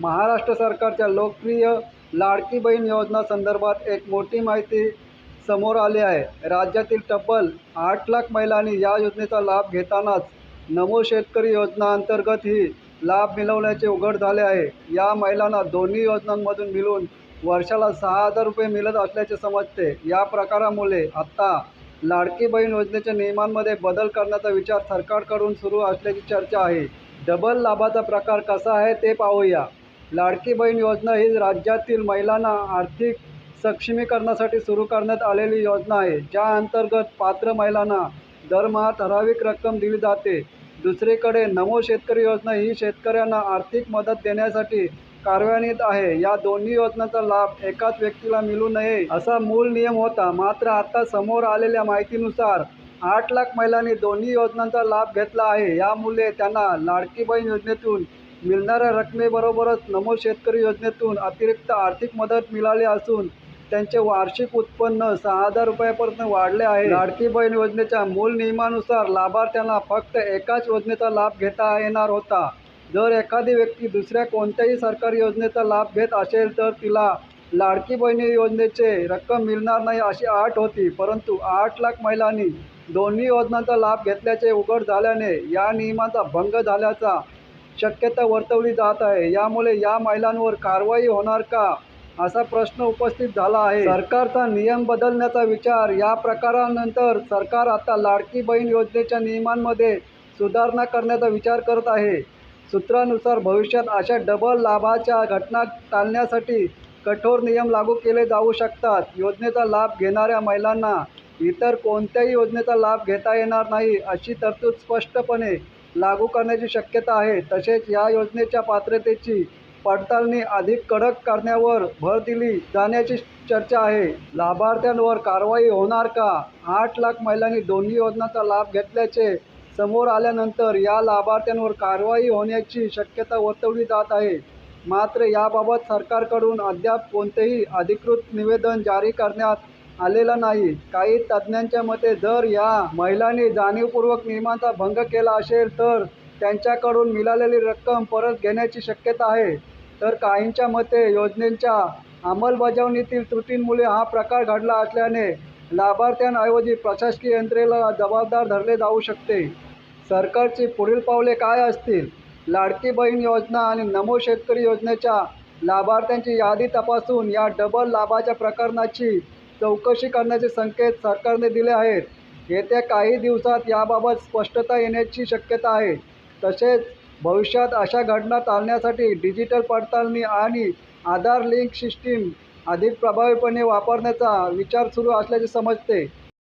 महाराष्ट्र सरकारच्या लोकप्रिय लाडकी बहीण योजना संदर्भात एक मोठी माहिती समोर आली आहे. राज्यातील तब्बल आठ लाख महिलांनी या योजनेचा लाभ घेतानाच नमो शेतकरी योजना अंतर्गत ही लाभ मिळवण्याचे उघड झाले आहे. या महिलांना दोन्ही योजनांमधून मिळून वर्षाला सहा हजार रुपये मिळत असल्याचे समजते. या प्रकारामुळे आत्ता लाडकी बहीण योजनेच्या नियमांमध्ये बदल करण्याचा विचार सरकारकडून सुरू असल्याची चर्चा आहे. डबल लाभाचा प्रकार कसा आहे ते पाहूया. लाडकी बहीण योजना ही राज्यातील महिलांना आर्थिक सक्षमीकरणासाठी सुरू करण्यात आलेली योजना आहे. ज्या अंतर्गत पात्र महिलांना दरमहा ठराविक रक्कम दिली जाते. दुसरीकडे नमो शेतकरी योजना ही शेतकऱ्यांना आर्थिक मदत देण्यासाठी कार्यान्वित आहे. या दोन्ही योजनांचा लाभ एकाच व्यक्तीला मिळू नये असा मूळ नियम होता. मात्र आता समोर आलेल्या माहितीनुसार आठ लाख महिलांनी दोन्ही योजनांचा लाभ घेतला आहे. यामुळे त्यांना लाडकी बहीण योजनेतून मिळणाऱ्या रकमेबरोबरच नमो शेतकरी योजनेतून अतिरिक्त आर्थिक मदत मिळाली असून त्यांचे वार्षिक उत्पन्न सहा हजार रुपयापर्यंत वाढले आहे. लाडकी बहीण योजनेच्या मूळ नियमानुसार लाभार्थ्यांना फक्त एकाच योजनेचा लाभ घेता येणार होता. जर एखादी व्यक्ती दुसऱ्या कोणत्याही सरकारी योजनेचा लाभ घेत असेल तर तिला लाडकी बहिणी योजनेचे रक्कम मिळणार नाही अशी आठ होती. परंतु आठ लाख महिलांनी दोन्ही योजनांचा लाभ घेतल्याचे उघड झाल्याने या नियमाचा भंग झाल्याचा शक्यता वर्तवली जात आहे. यामुळे या महिलांवर कारवाई होणार का? असा प्रश्न उपस्थित झाला आहे. सरकारचा नियम बदलण्याचा विचार या प्रकारानंतर सरकार आता लाडकी बहीण योजनेच्या नियमांमध्ये सुधारणा करण्याचा विचार करत आहे. सूत्रानुसार भविष्यात अशा डबल लाभाच्या घटना टाळण्यासाठी कठोर नियम लागू केले जाऊ शकतात. योजनेचा लाभ घेणाऱ्या महिलांना इतर कोणत्याही योजनेचा लाभ घेता येणार नाही अशी तरतूद स्पष्टपणे लागू करण्याची शक्यता आहे. तसेच या योजनेच्या पात्रतेची पडताळणी अधिक कडक करण्यावर भर दिली जाण्याची चर्चा आहे. लाभार्थ्यांवर कारवाई होणार का? आठ लाख महिलांनी दोन्ही योजनांचा लाभ घेतल्याचे समोर आल्यानंतर या लाभार्थ्यांवर कारवाई होण्याची शक्यता वर्तवली जात आहे. मात्र याबाबत सरकारकडून अद्याप कोणतेही अधिकृत निवेदन जारी करण्यात आलेला नाही. काही तज्ज्ञांच्या मते जर या महिलांनी जाणीवपूर्वक नियमांचा भंग केला असेल तर त्यांच्याकडून मिळालेली रक्कम परत घेण्याची शक्यता आहे. तर काहींच्या मते योजनेच्या अंमलबजावणीतील त्रुटींमुळे हा प्रकार घडला असल्याने लाभार्थ्यांऐवजी प्रशासकीय यंत्रेला जबाबदार धरले जाऊ शकते. सरकारची पुढील पावले काय असतील? लाडकी बहीण योजना आणि नमो शेतकरी योजनेच्या लाभार्थ्यांची यादी तपासून या डबल लाभाच्या प्रकरणाची चौकशी करण्याचे संकेत सरकारने दिले आहेत. येत्या काही दिवसात याबाबत स्पष्टता येण्याची शक्यता आहे. तसेच भविष्यात अशा घटना टाळण्यासाठी डिजिटल पडताळणी आणि आधार लिंक सिस्टीम अधिक प्रभावीपणे वापरण्याचा विचार सुरू असल्याचे समजते.